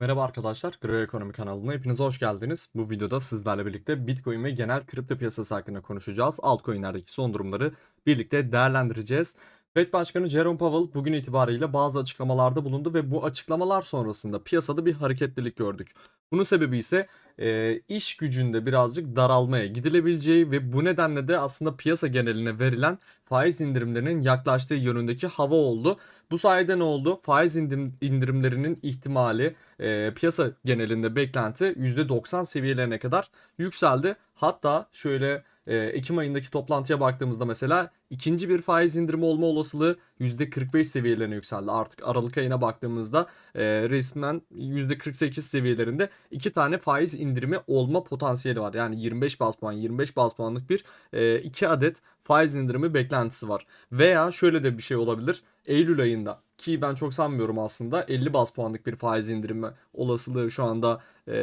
Merhaba arkadaşlar, Gro Ekonomi kanalına hepiniz hoş geldiniz. Bu videoda sizlerle birlikte Bitcoin ve genel kripto piyasası hakkında konuşacağız. Altcoin'lerdeki son durumları birlikte değerlendireceğiz. Fed Başkanı Jerome Powell bugün itibariyle bazı açıklamalarda bulundu ve bu açıklamalar sonrasında piyasada bir hareketlilik gördük. Bunun sebebi ise e, iş gücünde birazcık daralmaya gidilebileceği ve bu nedenle de aslında piyasa geneline verilen faiz indirimlerinin yaklaştığı yönündeki hava oldu. Bu sayede ne oldu? Faiz indim- indirimlerinin ihtimali e, piyasa genelinde beklenti %90 seviyelerine kadar yükseldi. Hatta şöyle e, Ekim ayındaki toplantıya baktığımızda mesela ikinci bir faiz indirimi olma olasılığı %45 seviyelerine yükseldi. Artık Aralık ayına baktığımızda e, resmen %48 seviyelerinde iki tane faiz indirimi olma potansiyeli var. Yani 25 bas puan, 25 bas puanlık bir e, iki adet faiz indirimi beklentisi var. Veya şöyle de bir şey olabilir. Eylül ayında ki ben çok sanmıyorum aslında 50 bas puanlık bir faiz indirimi olasılığı şu anda e,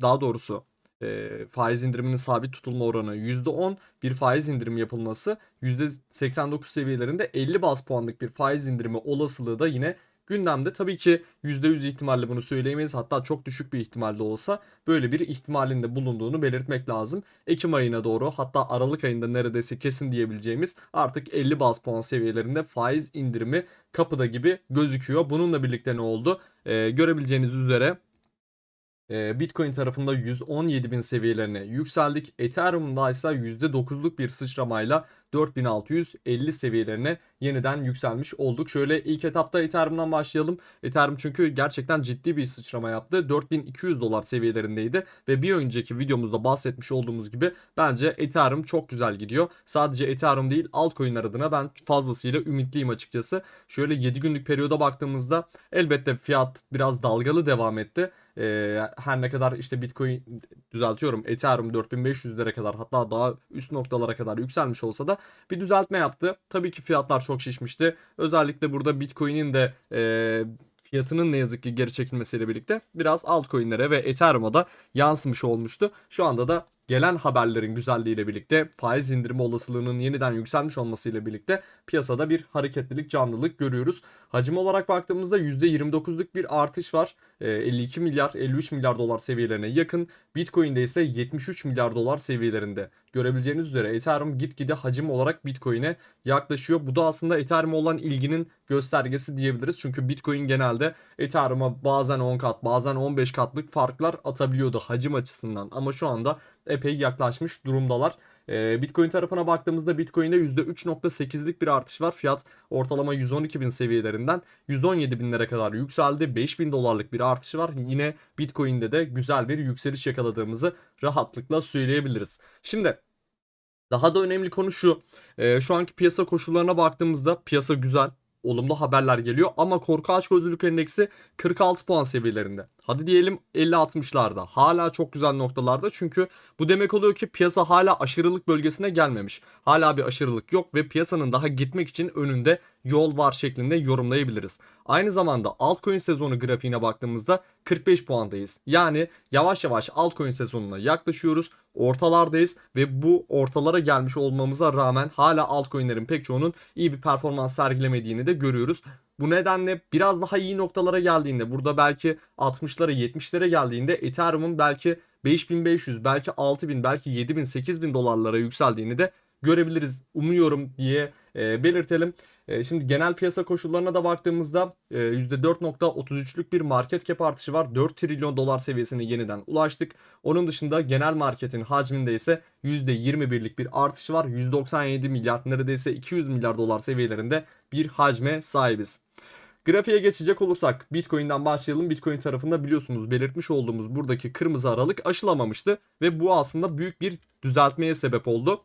daha doğrusu e, faiz indiriminin sabit tutulma oranı %10 bir faiz indirimi yapılması %89 seviyelerinde 50 bas puanlık bir faiz indirimi olasılığı da yine gündemde. Tabii ki %100 ihtimalle bunu söyleyemeyiz. Hatta çok düşük bir ihtimalle olsa böyle bir ihtimalin de bulunduğunu belirtmek lazım. Ekim ayına doğru hatta Aralık ayında neredeyse kesin diyebileceğimiz artık 50 bas puan seviyelerinde faiz indirimi kapıda gibi gözüküyor. Bununla birlikte ne oldu? Ee, görebileceğiniz üzere Bitcoin tarafında 117 bin seviyelerine yükseldik. Ethereum'da ise %9'luk bir sıçramayla 4650 seviyelerine yeniden yükselmiş olduk. Şöyle ilk etapta Ethereum'dan başlayalım. Ethereum çünkü gerçekten ciddi bir sıçrama yaptı. 4200 dolar seviyelerindeydi ve bir önceki videomuzda bahsetmiş olduğumuz gibi bence Ethereum çok güzel gidiyor. Sadece Ethereum değil altcoin'ler adına ben fazlasıyla ümitliyim açıkçası. Şöyle 7 günlük periyoda baktığımızda elbette fiyat biraz dalgalı devam etti. Ee, her ne kadar işte Bitcoin düzeltiyorum Ethereum 4500'lere kadar hatta daha üst noktalara kadar yükselmiş olsa da bir düzeltme yaptı. Tabii ki fiyatlar çok şişmişti. Özellikle burada Bitcoin'in de e, fiyatının ne yazık ki geri çekilmesiyle birlikte biraz altcoin'lere ve Ethereum'a da yansımış olmuştu. Şu anda da gelen haberlerin güzelliğiyle birlikte faiz indirimi olasılığının yeniden yükselmiş olmasıyla birlikte piyasada bir hareketlilik, canlılık görüyoruz. Hacim olarak baktığımızda %29'luk bir artış var. E, 52 milyar, 53 milyar dolar seviyelerine yakın. Bitcoin'de ise 73 milyar dolar seviyelerinde. Görebileceğiniz üzere Ethereum gitgide hacim olarak Bitcoin'e yaklaşıyor. Bu da aslında Ethereum'a olan ilginin göstergesi diyebiliriz. Çünkü Bitcoin genelde Ethereum'a bazen 10 kat, bazen 15 katlık farklar atabiliyordu hacim açısından. Ama şu anda epey yaklaşmış durumdalar. Ee, Bitcoin tarafına baktığımızda Bitcoin'de %3.8'lik bir artış var. Fiyat ortalama 112 bin seviyelerinden 117 binlere kadar yükseldi. 5000 dolarlık bir artışı var. Yine Bitcoin'de de güzel bir yükseliş yakaladığımızı rahatlıkla söyleyebiliriz. Şimdi daha da önemli konu şu. Ee, şu anki piyasa koşullarına baktığımızda piyasa güzel. Olumlu haberler geliyor ama korku açgözlülük endeksi 46 puan seviyelerinde. Hadi diyelim 50-60'larda. Hala çok güzel noktalarda çünkü bu demek oluyor ki piyasa hala aşırılık bölgesine gelmemiş. Hala bir aşırılık yok ve piyasanın daha gitmek için önünde yol var şeklinde yorumlayabiliriz. Aynı zamanda altcoin sezonu grafiğine baktığımızda 45 puandayız. Yani yavaş yavaş altcoin sezonuna yaklaşıyoruz. Ortalardayız ve bu ortalara gelmiş olmamıza rağmen hala altcoin'lerin pek çoğunun iyi bir performans sergilemediğini de görüyoruz. Bu nedenle biraz daha iyi noktalara geldiğinde burada belki 60'lara 70'lere geldiğinde Ethereum'un belki 5500 belki 6000 belki 7000 8000 dolarlara yükseldiğini de görebiliriz umuyorum diye e, belirtelim. E, şimdi genel piyasa koşullarına da baktığımızda e, %4.33'lük bir market cap artışı var. 4 trilyon dolar seviyesine yeniden ulaştık. Onun dışında genel marketin hacminde ise %21'lik bir artışı var. 197 milyar neredeyse 200 milyar dolar seviyelerinde bir hacme sahibiz. Grafiğe geçecek olursak Bitcoin'den başlayalım. Bitcoin tarafında biliyorsunuz belirtmiş olduğumuz buradaki kırmızı aralık aşılamamıştı ve bu aslında büyük bir düzeltmeye sebep oldu.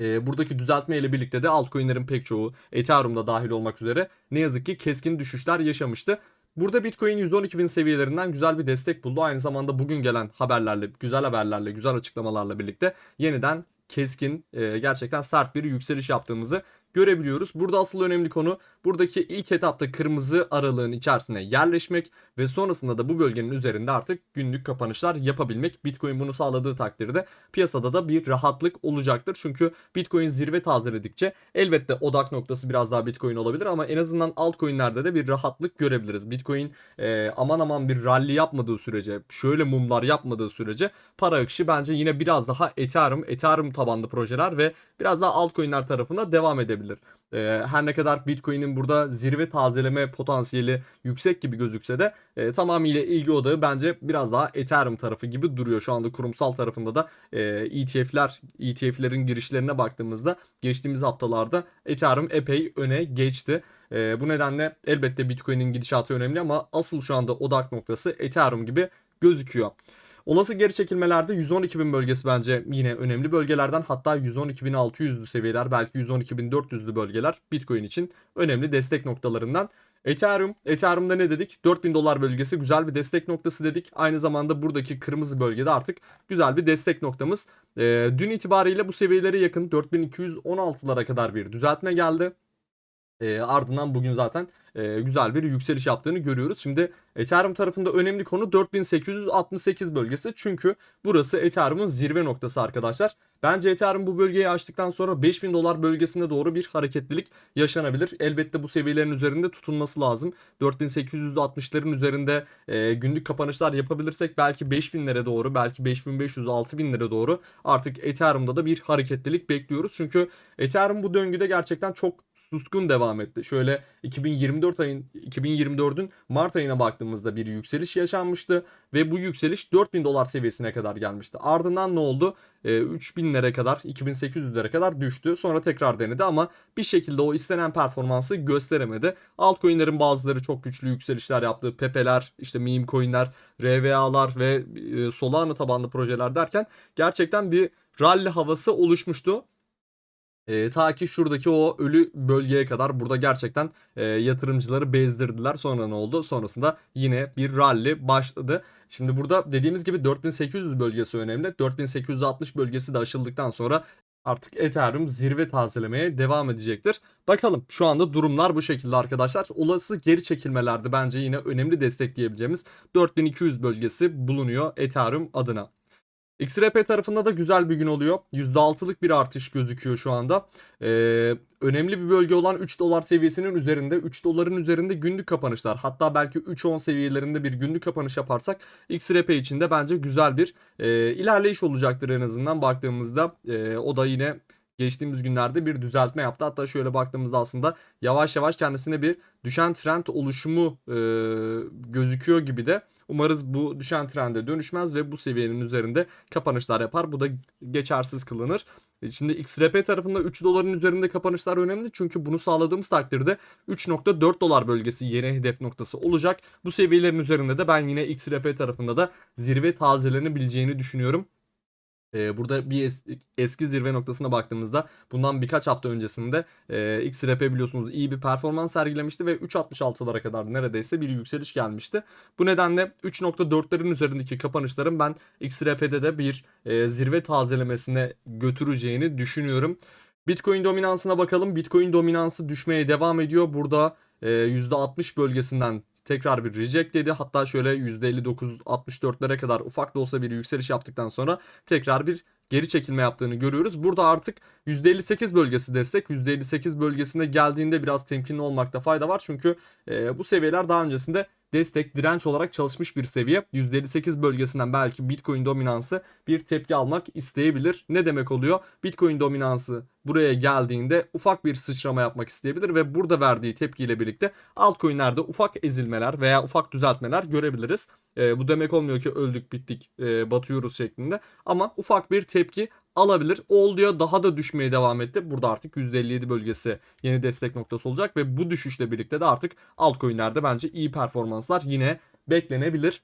E, buradaki düzeltme ile birlikte de altcoin'lerin pek çoğu Ethereum'da dahil olmak üzere ne yazık ki keskin düşüşler yaşamıştı. Burada Bitcoin 112 bin seviyelerinden güzel bir destek buldu. Aynı zamanda bugün gelen haberlerle, güzel haberlerle, güzel açıklamalarla birlikte yeniden keskin, e, gerçekten sert bir yükseliş yaptığımızı görebiliyoruz. Burada asıl önemli konu buradaki ilk etapta kırmızı aralığın içerisine yerleşmek ve sonrasında da bu bölgenin üzerinde artık günlük kapanışlar yapabilmek. Bitcoin bunu sağladığı takdirde piyasada da bir rahatlık olacaktır. Çünkü Bitcoin zirve tazeledikçe elbette odak noktası biraz daha Bitcoin olabilir ama en azından altcoin'lerde de bir rahatlık görebiliriz. Bitcoin e, aman aman bir rally yapmadığı sürece, şöyle mumlar yapmadığı sürece para akışı bence yine biraz daha Ethereum, Ethereum tabanlı projeler ve biraz daha altcoin'ler tarafına devam edebilir. E, her ne kadar Bitcoin'in burada zirve tazeleme potansiyeli yüksek gibi gözükse de e, tamamıyla ilgi odağı bence biraz daha Ethereum tarafı gibi duruyor. Şu anda kurumsal tarafında da e, ETF'ler, ETF'lerin girişlerine baktığımızda geçtiğimiz haftalarda Ethereum epey öne geçti. E, bu nedenle elbette Bitcoin'in gidişatı önemli ama asıl şu anda odak noktası Ethereum gibi gözüküyor. Olası geri çekilmelerde 112.000 bölgesi bence yine önemli bölgelerden hatta 112.600'lü seviyeler belki 112.400'lü bölgeler Bitcoin için önemli destek noktalarından. Ethereum, Ethereum'da ne dedik? 4000 dolar bölgesi güzel bir destek noktası dedik. Aynı zamanda buradaki kırmızı bölgede artık güzel bir destek noktamız. Ee, dün itibariyle bu seviyelere yakın 4216'lara kadar bir düzeltme geldi. E, ardından bugün zaten e, güzel bir yükseliş yaptığını görüyoruz. Şimdi Ethereum tarafında önemli konu 4868 bölgesi. Çünkü burası Ethereum'un zirve noktası arkadaşlar. Bence Ethereum bu bölgeyi açtıktan sonra 5000 dolar bölgesine doğru bir hareketlilik yaşanabilir. Elbette bu seviyelerin üzerinde tutunması lazım. 4860'ların üzerinde e, günlük kapanışlar yapabilirsek belki 5000'lere doğru belki 5500-6000'lere doğru artık Ethereum'da da bir hareketlilik bekliyoruz. Çünkü Ethereum bu döngüde gerçekten çok suskun devam etti. Şöyle 2024 ayın 2024'ün Mart ayına baktığımızda bir yükseliş yaşanmıştı ve bu yükseliş 4000 dolar seviyesine kadar gelmişti. Ardından ne oldu? E, 3000'lere kadar, 2800'lere kadar düştü. Sonra tekrar denedi ama bir şekilde o istenen performansı gösteremedi. Altcoin'lerin bazıları çok güçlü yükselişler yaptı. Pepe'ler, işte meme coin'ler, RVA'lar ve e, Solana tabanlı projeler derken gerçekten bir rally havası oluşmuştu. E, ta ki şuradaki o ölü bölgeye kadar burada gerçekten e, yatırımcıları bezdirdiler. Sonra ne oldu? Sonrasında yine bir rally başladı. Şimdi burada dediğimiz gibi 4800 bölgesi önemli. 4860 bölgesi de aşıldıktan sonra artık Ethereum zirve tazelemeye devam edecektir. Bakalım şu anda durumlar bu şekilde arkadaşlar. Olası geri çekilmelerde bence yine önemli destekleyebileceğimiz 4200 bölgesi bulunuyor Ethereum adına. XRP tarafında da güzel bir gün oluyor. %6'lık bir artış gözüküyor şu anda. Ee, önemli bir bölge olan 3 dolar seviyesinin üzerinde 3 doların üzerinde günlük kapanışlar hatta belki 3-10 seviyelerinde bir günlük kapanış yaparsak XRP için de bence güzel bir e, ilerleyiş olacaktır en azından baktığımızda. E, o da yine geçtiğimiz günlerde bir düzeltme yaptı. Hatta şöyle baktığımızda aslında yavaş yavaş kendisine bir düşen trend oluşumu e, gözüküyor gibi de. Umarız bu düşen trende dönüşmez ve bu seviyenin üzerinde kapanışlar yapar. Bu da geçersiz kılınır. E, şimdi XRP tarafında 3 doların üzerinde kapanışlar önemli. Çünkü bunu sağladığımız takdirde 3.4 dolar bölgesi yeni hedef noktası olacak. Bu seviyelerin üzerinde de ben yine XRP tarafında da zirve tazelenebileceğini düşünüyorum. Ee, burada bir es- eski zirve noktasına baktığımızda bundan birkaç hafta öncesinde e, XRP biliyorsunuz iyi bir performans sergilemişti ve 3.66'lara kadar neredeyse bir yükseliş gelmişti. Bu nedenle 3.4'lerin üzerindeki kapanışların ben XRP'de de bir e, zirve tazelemesine götüreceğini düşünüyorum. Bitcoin dominansına bakalım. Bitcoin dominansı düşmeye devam ediyor. Burada e, %60 bölgesinden tekrar bir reject dedi. Hatta şöyle %59-64'lere kadar ufak da olsa bir yükseliş yaptıktan sonra tekrar bir geri çekilme yaptığını görüyoruz. Burada artık %58 bölgesi destek. %58 bölgesine geldiğinde biraz temkinli olmakta fayda var. Çünkü e, bu seviyeler daha öncesinde destek direnç olarak çalışmış bir seviye. %58 bölgesinden belki Bitcoin dominansı bir tepki almak isteyebilir. Ne demek oluyor? Bitcoin dominansı buraya geldiğinde ufak bir sıçrama yapmak isteyebilir ve burada verdiği tepkiyle birlikte altcoin'lerde ufak ezilmeler veya ufak düzeltmeler görebiliriz. E, bu demek olmuyor ki öldük bittik e, batıyoruz şeklinde ama ufak bir tepki alabilir. Ol diyor daha da düşmeye devam etti. Burada artık %57 bölgesi yeni destek noktası olacak ve bu düşüşle birlikte de artık altcoin'lerde bence iyi performanslar yine beklenebilir.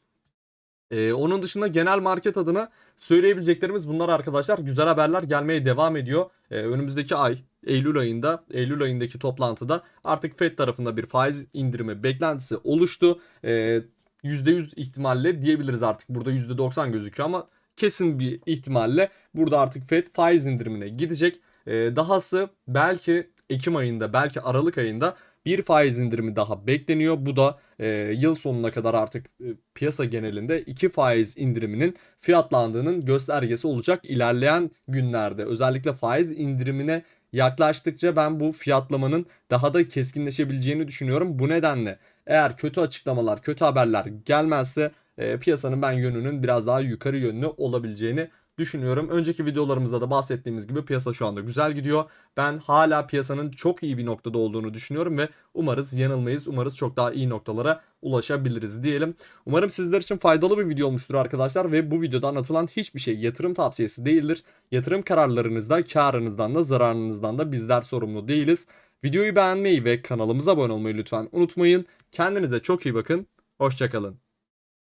Ee, onun dışında genel market adına söyleyebileceklerimiz bunlar arkadaşlar. Güzel haberler gelmeye devam ediyor. Ee, önümüzdeki ay Eylül ayında Eylül ayındaki toplantıda artık Fed tarafında bir faiz indirimi beklentisi oluştu. Ee, %100 ihtimalle diyebiliriz artık. Burada %90 gözüküyor ama kesin bir ihtimalle burada artık Fed faiz indirimine gidecek. Ee, dahası belki Ekim ayında belki Aralık ayında bir faiz indirimi daha bekleniyor. Bu da e, yıl sonuna kadar artık e, piyasa genelinde iki faiz indiriminin fiyatlandığının göstergesi olacak ilerleyen günlerde. Özellikle faiz indirimine yaklaştıkça ben bu fiyatlamanın daha da keskinleşebileceğini düşünüyorum. Bu nedenle eğer kötü açıklamalar, kötü haberler gelmezse e, piyasanın ben yönünün biraz daha yukarı yönlü olabileceğini düşünüyorum. Önceki videolarımızda da bahsettiğimiz gibi piyasa şu anda güzel gidiyor. Ben hala piyasanın çok iyi bir noktada olduğunu düşünüyorum ve umarız yanılmayız. Umarız çok daha iyi noktalara ulaşabiliriz diyelim. Umarım sizler için faydalı bir video olmuştur arkadaşlar ve bu videoda anlatılan hiçbir şey yatırım tavsiyesi değildir. Yatırım kararlarınızda karınızdan da zararınızdan da bizler sorumlu değiliz. Videoyu beğenmeyi ve kanalımıza abone olmayı lütfen unutmayın. Kendinize çok iyi bakın. Hoşçakalın.